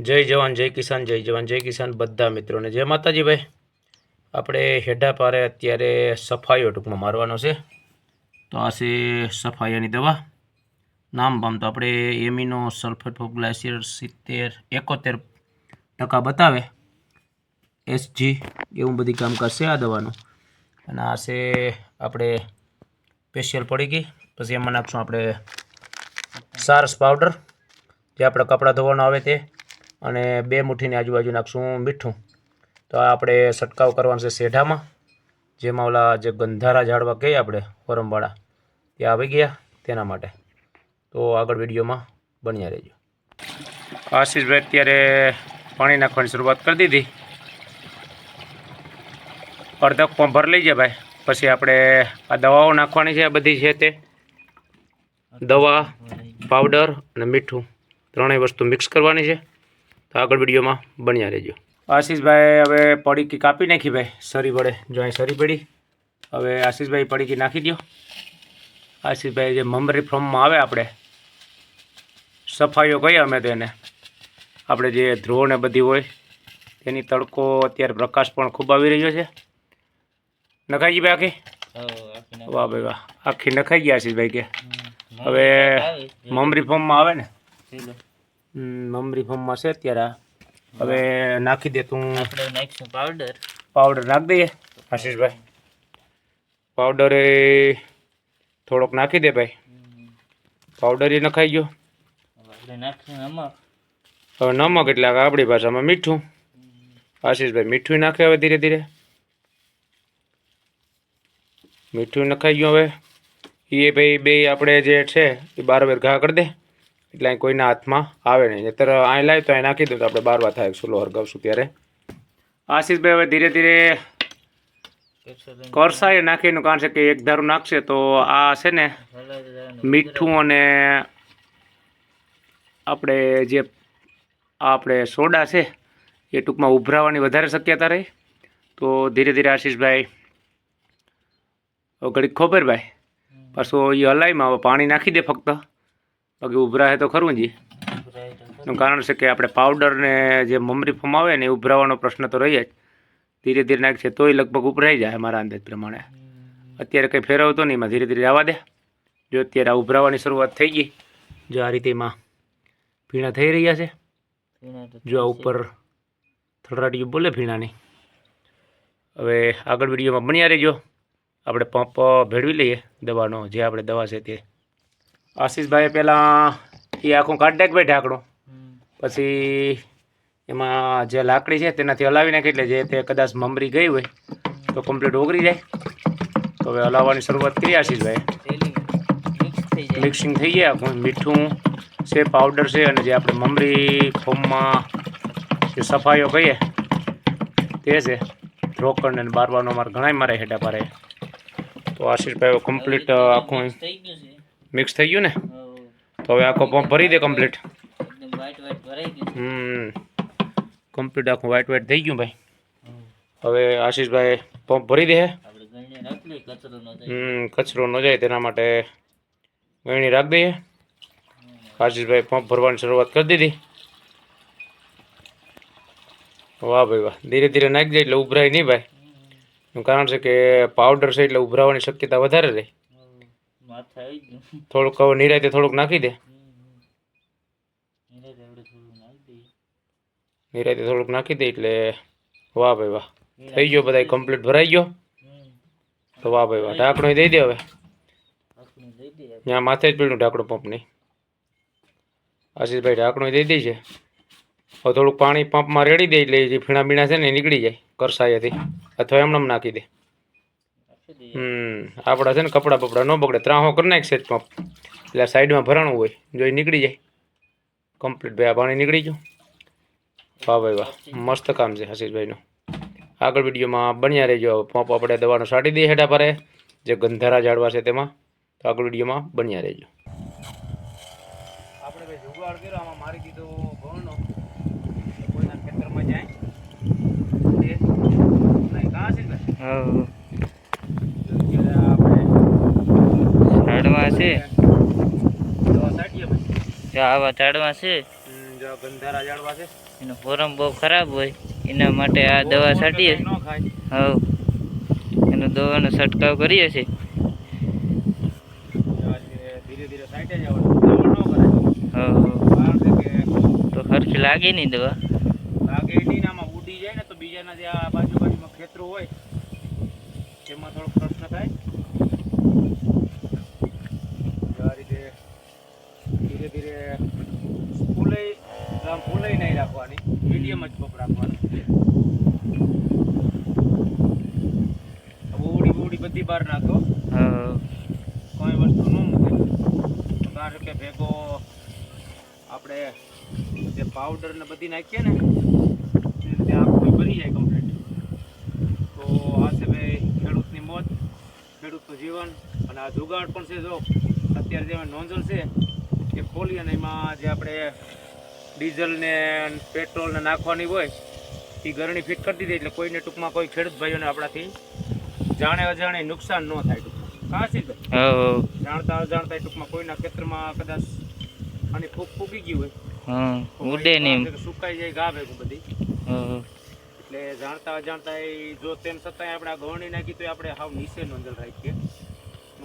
જય જવાન, જય કિસાન, જય જવાન, જય કિસાન બધા મિત્રોને. જય માતાજી ભાઈ. આપણે હેડા પારે અત્યારે સફાઈઓ ટૂંકમાં મારવાનો છે. તો આ છે સફાઈની દવા. નામ પામ તો આપણે એમિનો સલ્ફેટ ઓફ ગ્લાયસિયર સિત્તેર, એકોતેર ટકા બતાવે. એસજી એવું બધી કામકાજ છે આ દવાનું. અને આ છે આપણે સ્પેશિયલ પડી ગઈ. પછી એમાં નાખશું આપણે સારસ પાવડર. જે આપણે કપડાં ધોવાનું આવે તે. અને બે મુઠ્ઠીની આજુબાજુ નાખશું મીઠું. તો આપણે છંટકાવ કરવાનો છે શેઢામાં, જેમાં ઓલા જે ગંધારા ઝાડવા કહીએ આપણે ફોરમવાળા તે આવી ગયા તેના માટે. તો આગળ વિડીયોમાં બન્યા રહેજો. આશીષભાઈ અત્યારે પાણી નાખવાની શરૂઆત કરી દીધી. અડધો પંપ ભર લઈ જાય ભાઈ. પછી આપણે આ દવાઓ નાખવાની છે આ બધી છે તે. દવા, પાવડર અને મીઠું, ત્રણેય વસ્તુ મિક્સ કરવાની છે. તો આગળ વિડીયોમાં બન્યા રહેજો. આશીષભાઈ હવે પડીકી કાપી નાખી ભાઈ સરી વડે. જો અહીં સરી પડી હવે આશીષભાઈ પડીકી નાખી દો આશીષભાઈ જે મમરી ફોર્મમાં આવે આપણે સફાઈઓ કહીએ અમે તેને આપણે જે ધ્રુવ ને બધી હોય તેની તડકો અત્યારે પ્રકાશ પણ ખૂબ આવી રહ્યો છે. નખાઈ ગઈ ભાઈ આખી? વાહ ભાઈ વાહ આખી નખાઈ ગયા આશીષભાઈ કે. હવે મમરી ફોર્મમાં આવે ને? મમરી ફોર્મમાં છે અત્યારે. હવે નાખી દે તું. આપણે નાખીશું પાવડર પાવડર નાખી દઈએ. આશીષભાઈ. પાવડર એ થોડોક નાખી દે ભાઈ. પાવડર એ નખાઈ ગયો. હવે નમક. એટલે આપણી ભાષામાં મીઠું. આશીષભાઈ મીઠું નાખે હવે ધીરે ધીરે. મીઠું નખાઈ ગયું હવે. એ ભાઈ બે આપણે જે છે એ બાર વાર ઘા કરી દે. એટલે અહીં કોઈના હાથમાં આવે નહીં. નહીતર અહીં લાવી તો અહીં નાખી દઉં તો આપણે બાર વાર થાય. લોહર હરગાવશું ત્યારે. આશીષભાઈ હવે ધીરે ધીરે કરસાએ નાખીનું, કારણ છે કે એક ધારું નાખશે તો આ છે ને મીઠું અને આપણે જે આપણે સોડા છે, એ ટૂંકમાં ઉભરાવાની વધારે શક્યતા રહી. તો ધીરે ધીરે આશીષભાઈ ઘડીક ખોબરભાઈ પાછું એ હલાઈમાં હવે પાણી નાખી દે ફક્ત. બાકી ઉભરાય તો ખરું જી. એનું કારણ છે કે આપણે પાવડર ને જે મમરી ફોર્મ આવે ને એ ઉભરાવાનો પ્રશ્ન તો રહી જ. ધીરે ધીરે નાખશે તોય લગભગ ઉભરાઈ જાય મારા અંદાજ પ્રમાણે. અત્યારે કંઈ ફેરવતો નહીં એમાં ધીરે ધીરે આવવા દે. જો અત્યારે આ ઉભરાવાની શરૂઆત થઈ ગઈ જો આ રીતે એમાં ભીણા થઈ રહ્યા છે. જો આ ઉપર થળરાટીયું બોલે ભીણાની હવે આગળ વિડીયોમાં બન્યા રહેજો. આપણે પંપ ભેળવી લઈએ દવાનો જે આપણે દવા છે તે. આશીષભાઈ પહેલાં એ આખું કાઢી નાખ ભાઈ ઢાંકણું પછી એમાં જે લાકડી છે તેનાથી હલાવી નાખી એટલે જે તે કદાચ મમરી ગઈ હોય તો કમ્પ્લીટ ઓગળી જાય. તો હવે હલાવવાની શરૂઆત કરી આશીષભાઈ મિક્સિંગ થઈ ગયા આખું. મીઠું છે પાવડર છે અને જે આપણે મમરી ફોર્મમાં જે સફાઈઓ કહીએ તે છે. રોકડ અને બારવાનો અમારે ઘણા મારે હેડા પારે તો આશીષભાઈ કમ્પ્લીટ આખું મિક્સ થઈ ગયું ને? તો હવે આખો પંપ ભરી દે કમ્પ્લીટ. હમ. કમ્પ્લીટ આખું વ્હાઈટ વ્હાઈટ થઈ ગયું ભાઈ. હવ. આશીષભાઈ પંપ ભરી દે હમ કચરો ન જાય તેના માટે ગણી રાખી દઈએ. આશીષભાઈ પંપ ભરવાની શરૂઆત કરી દીધી. વાહ ભાઈ વાહ. ધીરે ધીરે નાખી જાય એટલે ઉભરાય નહીં ભાઈ. કારણ છે કે પાવડર છે એટલે ઉભરાવાની શક્યતા વધારે રહે. થોડુંક હવે નિરાયતે થોડુંક નાખી દે. નિરાયતે થોડુંક નાખી દે. એટલે વાહ ભાઈ વાહ. થઈ ગયો બધા કમ્પ્લીટ ભરાઈ ગયો? તો વાહ ભાઈ વાહ. ઢાંકણું દઈ દે હવે. ત્યાં માથે જ પીડ્યું ઢાંકણું પંપની. આશીષભાઈ ઢાંકણું દઈ દે છે હવે થોડુંક પાણી પંપમાં રેડી દે એટલે જે ફીણા બીણા છે ને નીકળી જાય. કરસાયાથી અથવા એમને નાખી દે. હમ. આપણા છે ને કપડાં બપડા ન બગડે. ત્રાહો કરી નાખશે જ એટલે સાઈડમાં ભરાણું હોય જો એ નીકળી જાય. કમ્પ્લીટ ભાઈ આ પાણી નીકળી ગયું. વાહ ભાઈ વાહ. મસ્ત કામ છે હશીષભાઈનું આગળ વિડીયોમાં બન્યા રહેજો. પંપ આપણે દવાનું સાટી દઈએ હેઠા ભરે જે ગંધારા ઝાડવા છે તેમાં. તો આગળ વિડીયોમાં બન્યા રહેજો. આપણે ભાઈ જુગાડ કર્યો. આમાં મારી દીધો ઘઉંનો કોઈના ખેતરમાં જાય. નહીં કાં છે ભાઈ હવ. આપણે ઝાડવા છે? જો આવા ઝાડવા છે. એનો ફોરમ બહુ ખરાબ હોય એના માટે આ દવા છાંટીએ. ન ખાય. હવ. એનો દવાનો છંટકાવ કરીએ છીએ. તો ખર્ચ લાગે નહીં દવા? લાગે નહીં આમાં ઉડી જાય ને તો બીજાના જે આ બાજુ બાજુમાં ખેતરું હોય તેમાં થોડો પ્રશ્ન થાય આ રીતે ધીરે ધીરે ફૂલે આમ ફૂલે નહીં રાખવાની મીડિયમ જ કોપ રાખવાનું. ઉડી બધી બહાર નાખો. કોઈ વસ્તુ ન મૂકે. બહાર કે ભેગો આપણે જે પાવડર ને બધી નાખીએ ને રીતે આખું બની જાય કમ્પ્લીટ તો આ છે ભાઈ ખેડૂતની મોત, ખેડૂતનું જીવન અને આ જુગાડ પણ છે જો અત્યારે જે નોંધલ છે, એ ખોલી અને એમાં જે આપણે ડીઝલ ને પેટ્રોલ ને નાખવાની હોય એ ગરણી ફિટ કરી દીધી એટલે કોઈને ટૂંકમાં કોઈ ખેડૂત ભાઈઓને આપણાથી જાણે અજાણે નુકસાન ન થાય ટૂંકમાં. હા જાણતા અજાણતા ટૂંકમાં કોઈના ખેતરમાં કદાચ આની ફૂગ ફૂકી ગયું હોય ઉડે નહીં સુકાઈ જાય ગા ભેગું બધી. એટલે જાણતા અજાણતા એ જો તેમ છતાંય આપણે આ ગવણી નાખી તો આપણે હાવ નીચે નોંધલ રાખીએ.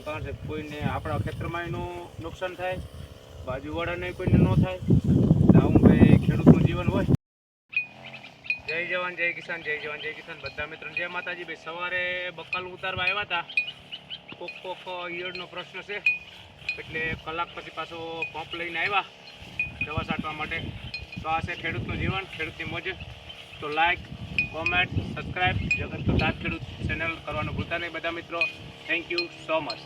કારણ કે કોઈને આપણા ખેતરમાં એનું નુકસાન થાય બાજુવાળાને કોઈને ન થાય. ખેડૂતનું જીવન હોય? જય જવાન, જય કિસાન, જય જવાન, જય કિસાન. બધા મિત્રો જય માતાજી. ભાઈ સવારે બકાલ ઉતારવા આવ્યા હતા. કોક કોક ઈયળનો પ્રશ્ન છે. એટલે કલાક પછી પાછો પંપ લઈને આવ્યા દવા છાંટવા માટે. તો આ છે ખેડૂતનું જીવન, ખેડૂતની મોજ. તો લાઈક કોમેન્ટ સબસ્ક્રાઈબ જગત તો ખેડૂત ચેનલ કરવાનું ભૂલતા નહીં. બધા મિત્રો થેન્ક યુ સો મચ